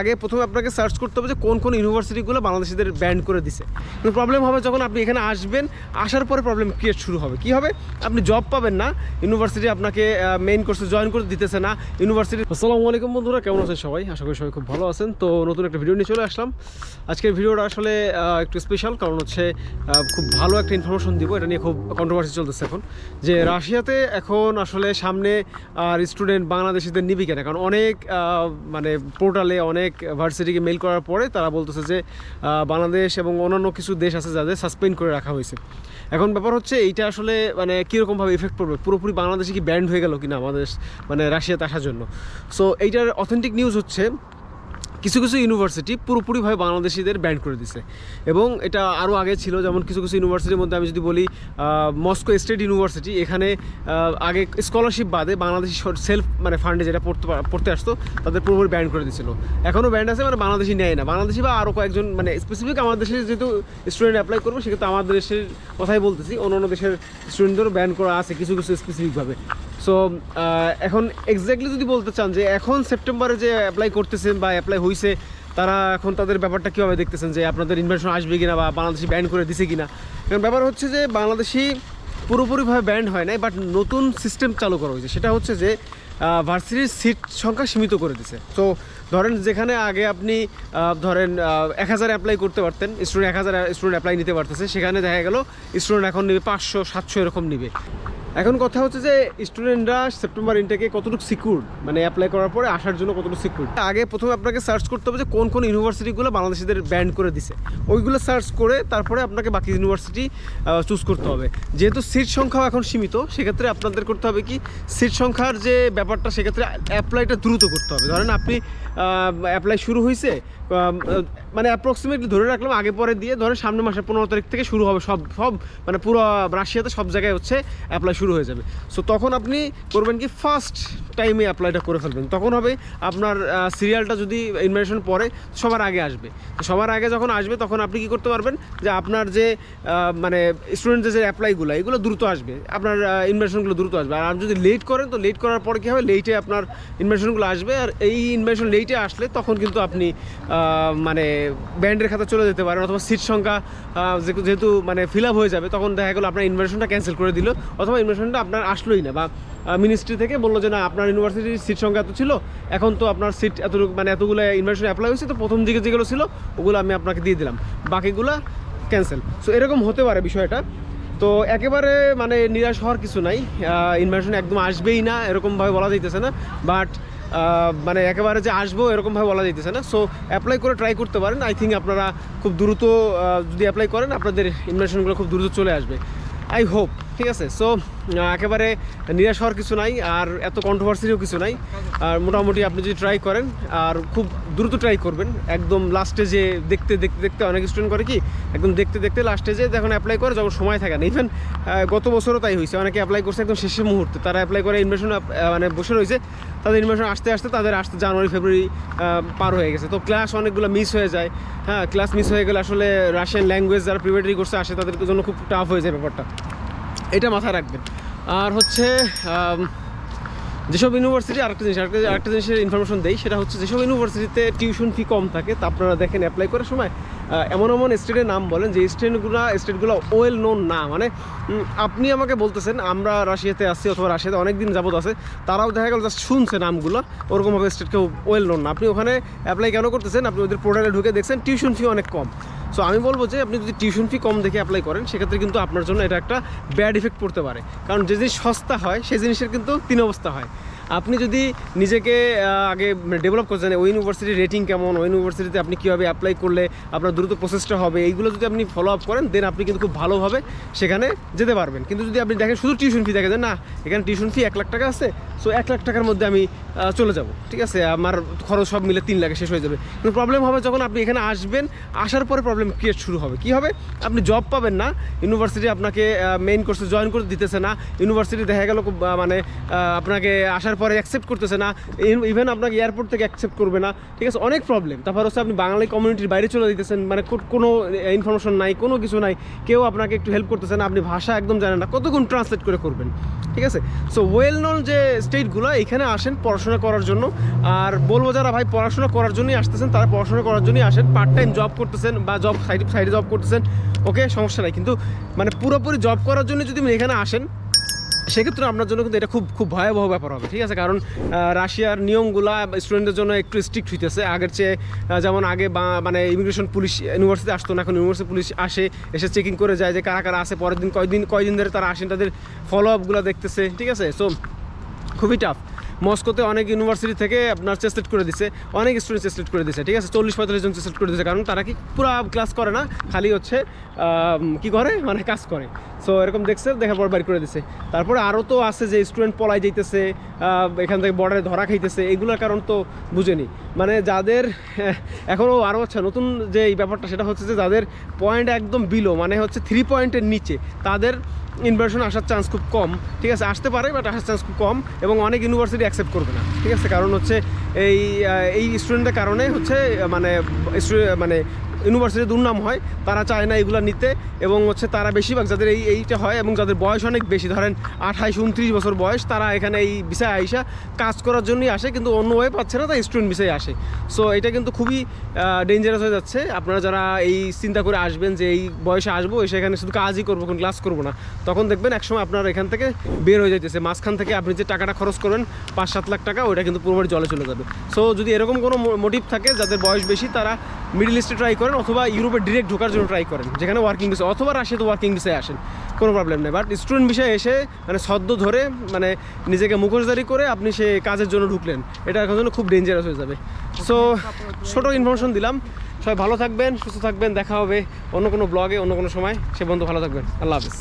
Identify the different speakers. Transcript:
Speaker 1: আগে প্রথমে আপনাকে সার্চ করতে হবে যে কোন কোন ইউনিভার্সিটিগুলো বাংলাদেশিদের ব্যান্ড করে দিছে। কিন্তু প্রবলেম হবে যখন আপনি এখানে আসবেন, আসার পরে প্রবলেম ক্রিয়েট শুরু হবে। কি হবে? আপনি জব পাবেন না ইউনিভার্সিটি আপনাকে মেইন কোর্সে জয়েন করে দিতেছে না ইউনিভার্সিটি আসসালামু আলাইকুম বন্ধুরা, কেমন আছেন সবাই? আশা করি সবাই খুব ভালো আছেন। তো নতুন একটা ভিডিও নিয়ে চলে আসলাম। আজকের ভিডিওটা আসলে একটু স্পেশাল কারণ হচ্ছে খুব ভালো একটা ইনফরমেশন দিব। এটা নিয়ে খুব কন্ট্রোভার্সি চলতেছে এখন। যে রাশিয়াতে এখন আসলে সামনে, আর স্টুডেন্ট বাংলাদেশিদের নিবি কেন? কারণ অনেক মানে পোর্টালে অনেক ভার্সিটিকে মেল করার পরে তারা বলতেছে যে বাংলাদেশ এবং অন্যান্য কিছু দেশ আছে যাদের সাসপেন্ড করে রাখা হয়েছে। এখন ব্যাপার হচ্ছে এইটা আসলে মানে কীরকমভাবে ইফেক্ট পড়বে? পুরোপুরি বাংলাদেশে কি ব্যান্ড হয়ে গেল কিনা আমাদের মানে রাশিয়াতে আসার জন্য? সো এইটার অথেন্টিক নিউজ হচ্ছে কিছু কিছু ইউনিভার্সিটি পুরোপুরিভাবে বাংলাদেশিদের ব্যান্ড করে দিছে। এবং এটা আরও আগে ছিল, যেমন কিছু কিছু ইউনিভার্সিটির মধ্যে আমি যদি বলি মস্কো স্টেট ইউনিভার্সিটি এখানে আগে স্কলারশিপ বাদে বাংলাদেশি সেলফ মানে ফান্ডে যেটা পড়তে পড়তে আসতো, তাদের পুরোপুরি ব্যান্ড করে দিয়েছিল এখনও ব্যান্ড আছে মানে বাংলাদেশি নেয় না। বাংলাদেশি বা আরও কয়েকজন মানে স্পেসিফিক আমাদের দেশে যেহেতু স্টুডেন্ট অ্যাপ্লাই করব, সেক্ষেত্রে আমাদের দেশের কথাই বলতেছি অন্য অন্য দেশের স্টুডেন্টদেরও ব্যান্ড করা আছে কিছু কিছু স্পেসিফিকভাবে সো এখন এক্স্যাক্টলি যদি বলতে চান যে এখন সেপ্টেম্বরে যে অ্যাপ্লাই করতেছেন বা অ্যাপ্লাই হয়েছে তারা এখন তাদের ব্যাপারটা কীভাবে দেখতেছেন যে আপনাদের ইনভেশন আসবে কিনা বা বাংলাদেশি ব্যান্ড করে দিছে কিনা? কারণ ব্যাপার হচ্ছে যে বাংলাদেশি পুরোপুরিভাবে ব্যান্ড হয় নাই বাট নতুন সিস্টেম চালু করা হয়েছে। সেটা হচ্ছে যে ভার্সিটির সিট সংখ্যা সীমিত করে দিছে। তো ধরেন যেখানে আগে আপনি ধরেন এক হাজার অ্যাপ্লাই করতে পারতেন স্টুডেন্ট এক হাজার স্টুডেন্ট অ্যাপ্লাই নিতে পারতেছে, সেখানে দেখা গেল স্টুডেন্ট এখন নেবে পাঁচশো, সাতশো এরকম নেবে। এখন কথা হচ্ছে যে স্টুডেন্টরা সেপ্টেম্বর ইনটেকে কতটুকু সিকিউর মানে অ্যাপ্লাই করার পরে আসার জন্য কতটুকু সিকিউর আগে প্রথমে আপনাকে সার্চ করতে হবে যে কোন কোন ইউনিভার্সিটিগুলো বাংলাদেশিদের ব্যান্ড করে দিছে। ওইগুলো সার্চ করে তারপরে আপনাকে বাকি ইউনিভার্সিটি চুজ করতে হবে। যেহেতু সিট সংখ্যাও এখন সীমিত, সেক্ষেত্রে আপনাদের করতে হবে কি সিট সংখ্যার যে ব্যাপারটা, সেক্ষেত্রে অ্যাপ্লাইটা দ্রুত করতে হবে। ধরেন আপনি অ্যাপ্লাই শুরু হয়েছে মানে অ্যাপ্রক্সিমেটলি ধরে রাখলাম আগে পরে দিয়ে ধরেন সামনের মাসের পনেরো তারিখ থেকে শুরু হবে সব সব মানে পুরো রাশিয়াতে সব জায়গায় হচ্ছে অ্যাপ্লাই শুরু হয়ে যাবে। সো তখন আপনি করবেন কি ফার্স্ট টাইমে অ্যাপ্লাইটা করে ফেলবেন। তখন হবে আপনার সিরিয়ালটা যদি ইনভাইটেশন পরে, সবার আগে আসবে। সবার আগে যখন আসবে, তখন আপনি কি করতে পারবেন? যে আপনার যে মানে স্টুডেন্টদের যে অ্যাপ্লাইগুলো এগুলো দ্রুত আসবে। আপনার ইনভাইটেশনগুলো দ্রুত আসবে। আর আপনি যদি লেট করেন, তো লেট করার পরে কী হবে? লেটে আপনার ইনভাইটেশনগুলো আসবে। আর এই ইনভাইটেশন লেটে আসলে তখন কিন্তু আপনি মানে ব্যান্ডের খাতা চলে যেতে পারেন। অথবা সিট সংখ্যা যেহেতু মানে ফিল আপ হয়ে যাবে, তখন দেখা গেলো আপনার ইনভাইটেশনটা ক্যান্সেল করে দিল। অথবা ইনভাইটেশনটা আপনার আসলোই না বা মিনিস্ট্রি থেকে বলল যে, না, আপনার ইউনিভার্সিটির সিট সংখ্যা এত ছিল, এখন তো আপনার সিট এত মানে এতগুলো ইনভাইটেশন অ্যাপ্লাই হয়েছে, তো প্রথম দিকে যেগুলো ছিল, ওগুলো আমি আপনাকে দিয়ে দিলাম। বাকিগুলো ক্যান্সেল সো এরকম হতে পারে বিষয়টা। তো একেবারে মানে নিরাশ হওয়ার কিছু নাই। ইনভাইটেশন একদম আসবেই না, এরকমভাবে বলা যাইতেছে না। বাট মানে একেবারে যে আসব, এরকমভাবে বলা যাইতেছে না। সো অ্যাপ্লাই করে ট্রাই করতে পারেন। আই থিঙ্ক আপনারা খুব দ্রুত যদি অ্যাপ্লাই করেন, আপনাদের ইনভাইটেশনগুলো খুব দ্রুত চলে আসবে। আই হোপ, ঠিক আছে? সো একেবারে নিরাশ হওয়ার কিছু নাই, আর এত কন্ট্রোভার্সিরও কিছু নাই। আর মোটামুটি আপনি যদি ট্রাই করেন, আর খুব দ্রুত ট্রাই করবেন, একদম লাস্টে যে দেখতে দেখতে দেখতে অনেক স্টুডেন্ট করে কি, একদম দেখতে দেখতে লাস্টে যে যখন অ্যাপ্লাই করে, যখন সময় থাকে না। ইভেন গত বছরও তাই হয়েছে, অনেকে অ্যাপ্লাই করছে একদম শেষের মুহূর্তে। তারা অ্যাপ্লাই করে ইনভেশন মানে বসে রয়েছে। তাদের ইনভার্সন আসতে আসতে তাদের আসতে জানুয়ারি, ফেব্রুয়ারি পার হয়ে গেছে। তো ক্লাস অনেকগুলো মিস হয়ে যায়। হ্যাঁ ক্লাস মিস হয়ে গেলে আসলে রাশিয়ান ল্যাঙ্গুয়েজ যারা প্রিপারেটরি করছে আসে তাদের জন্য খুব টাফ হয়ে যায় ব্যাপারটা। এটা মাথায় রাখবেন। আর হচ্ছে যেসব ইউনিভার্সিটি আরেকটা জিনিস, আরেকটা জিনিসের ইনফরমেশন দেই, সেটা হচ্ছে যেসব ইউনিভার্সিটিতে টিউশন ফি কম থাকে, তা আপনারা দেখেন অ্যাপ্লাই করার সময় এমন এমন স্টেটের নাম বলেন, যে স্টেটগুলো স্টেটগুলো ওয়েল নোন না। মানে আপনি আমাকে বলতেছেন, আমরা রাশিয়াতে আসছি অথবা রাশিয়াতে অনেক দিন যাবত আছে, তারাও দেখা গেল জাস্ট শুনছে নামগুলো ওরকমভাবে স্টেটকে ওয়েল নোন না। আপনি ওখানে অ্যাপ্লাই কেন করতেছেন? আপনি ওদের পোর্টালে ঢুকে দেখছেন টিউশন ফি অনেক কম। সো আমি বলব যে আপনি যদি টিউশন ফি কম দেখে অ্যাপ্লাই করেন, সেক্ষেত্রে কিন্তু আপনার জন্য এটা একটা ব্যাড ইফেক্ট পড়তে পারে। কারণ যে জিনিস সস্তা হয় সেই জিনিসের কিন্তু তিন অবস্থা হয়। আপনি যদি নিজেকে আগে ডেভেলপ করছেন ওই ইউনিভার্সিটির রেটিং কেমন, ওই ইউনিভার্সিটিতে আপনি কীভাবে অ্যাপ্লাই করলে আপনার দ্রুত প্রসেসটা হবে, এইগুলো যদি আপনি ফলো আপ করেন দেন আপনি কিন্তু খুব ভালোভাবে সেখানে যেতে পারবেন। কিন্তু যদি আপনি দেখেন শুধু টিউশন ফি দেখেন না, এখানে টিউশন ফি এক লাখ টাকা আছে সো এক লাখ টাকার মধ্যে আমি চলে যাব, ঠিক আছে? আমার খরচ সব মিলে তিন লাখে শেষ হয়ে যাবে। কিন্তু প্রবলেম হবে যখন আপনি এখানে আসবেন, আসার পরে প্রবলেম ক্রিয়েট শুরু হবে। কি হবে? আপনি জব পাবেন না ইউনিভার্সিটি আপনাকে মেইন কোর্সে জয়েন করে দিতেছে না ইউনিভার্সিটি দেখা গেল মানে আপনাকে আসার তারপরে অ্যাকসেপ্ট করতেছে না ইভেন আপনাকে এয়ারপোর্ট থেকে অ্যাকসেপ্ট করবে না, ঠিক আছে? অনেক প্রবলেম তারপর হচ্ছে আপনি বাঙালি কমিউনিটির বাইরে চলে দিতেছেন মানে কোনো ইনফরমেশন নাই, কোনো কিছু নাই, কেউ আপনাকে একটু হেল্প করতেছে না, আপনি ভাষা একদম জানেন না কতক্ষণ ট্রান্সলেট করে করবেন, ঠিক আছে? সো ওয়েল নন যে স্টেটগুলো এখানে আসেন পড়াশোনা করার জন্য, আর বলব যারা ভাই পড়াশোনা করার জন্যই আসতেছেন, তারা পড়াশোনা করার জন্যই আসেন পার্ট টাইম জব করতেছেন বা জব সাইডে সাইডে জব করতেছেন ওকে সমস্যা নাই। কিন্তু মানে পুরোপুরি জব করার জন্য যদি এখানে আসেন সেক্ষেত্রে আপনার জন্য কিন্তু এটা খুব খুব ভয়াবহ ব্যাপার হবে, ঠিক আছে? কারণ রাশিয়ার নিয়মগুলা স্টুডেন্টদের জন্য একটু স্ট্রিক্ট হইতেছে। আগের চেয়ে যেমন আগে মানে ইমিগ্রেশন পুলিশ ইউনিভার্সিটি আসতো না, এখন ইউনিভার্সিটি পুলিশ আসে, এসে চেকিং করে যায় যে কারা কারা আসে পরের দিন কয়দিন কয়দিন ধরে তারা আসেন, তাদের ফলো আপগুলো দেখতেছে, ঠিক আছে? সো খুবই টাফ মস্কোতে অনেক ইউনিভার্সিটি থেকে আপনার চেস্টেড করে দিছে, অনেক স্টুডেন্ট চেস্টেড করে দিছে, ঠিক আছে? চল্লিশ পঁয়তাল্লিশ জন চেস্টেড করে দিছে, কারণ তারা কি পুরো ক্লাস করে না, খালি হচ্ছে কি করে? মানে কাজ করে। সো এরকম দেখছে দেখার পর বাইর করে দিছে। তারপরে আরও তো আছে যে স্টুডেন্ট পলাই যাইতেছে এখান থেকে বর্ডারে ধরা খাইতেছে, এগুলোর কারণ তো বুঝেনি। মানে যাদের এখনও আরও হচ্ছে, নতুন যে এই ব্যাপারটা, সেটা হচ্ছে যে যাদের পয়েন্ট একদম বিলো মানে হচ্ছে থ্রি পয়েন্টের নিচে, তাদের ইনভার্সন আসার চান্স খুব কম, ঠিক আছে? আসতে পারে বাট আসার চান্স খুব কম এবং অনেক ইউনিভার্সিটি অ্যাকসেপ্ট করবে না, ঠিক আছে? কারণ হচ্ছে এই এই স্টুডেন্টের কারণে হচ্ছে মানে মানে ইউনিভার্সিটি দুর্নাম হয়, তারা চায় না এগুলো নিতে এবং হচ্ছে তারা বেশিরভাগ যাদের এই এইটা হয় এবং যাদের বয়স অনেক বেশি, ধরেন আঠাইশ, উনত্রিশ বছর বয়স, তারা এখানে এই বিষয়ে আইসা কাজ করার জন্যই আসে কিন্তু অন্য ওয়ে পাচ্ছে না, তাই স্টুডেন্ট বিষয়ে আসে। সো এটা কিন্তু খুবই ডেঞ্জারাস হয়ে যাচ্ছে। আপনারা যারা এই চিন্তা করে আসবেন যে এই বয়সে আসব, এসে এখানে শুধু কাজই করব, কোনো ক্লাস করব না। তখন দেখবেন একসময় আপনার এখান থেকে বের হয়ে যাইতেছে। মাঝখান থেকে আপনি যে টাকাটা খরচ করবেন, পাঁচ সাত লাখ টাকা, ওইটা কিন্তু পুরোপুরি জলে চলে যাবে। সো যদি এরকম কোনো মোটিভ থাকে, যাদের বয়স বেশি, তারা মিডল ইস্টে ট্রাই করেন অথবা ইউরোপে ডিরেক্ট ঢোকার জন্য ট্রাই করেন, যেখানে ওয়ার্কিং ভিসা অথবা রাশিয়াতে ওয়ার্কিং ভিসায় আসেন, কোনো প্রবলেম নেই। বাট স্টুডেন্ট বিষয়ে এসে মানে সদ্য ধরে মানে নিজেকে মুখোশদারি করে আপনি সে কাজের জন্য ঢুকলেন। এটা এখন জন্য খুব ডেঞ্জারাস হয়ে যাবে। সো ছোটো ইনফরমেশন দিলাম। সবাই ভালো থাকবেন, সুস্থ থাকবেন, দেখা হবে অন্য কোনো ব্লগে অন্য কোনো সময়। সে বন্ধু ভালো থাকবেন। আল্লাহ হাফিজ।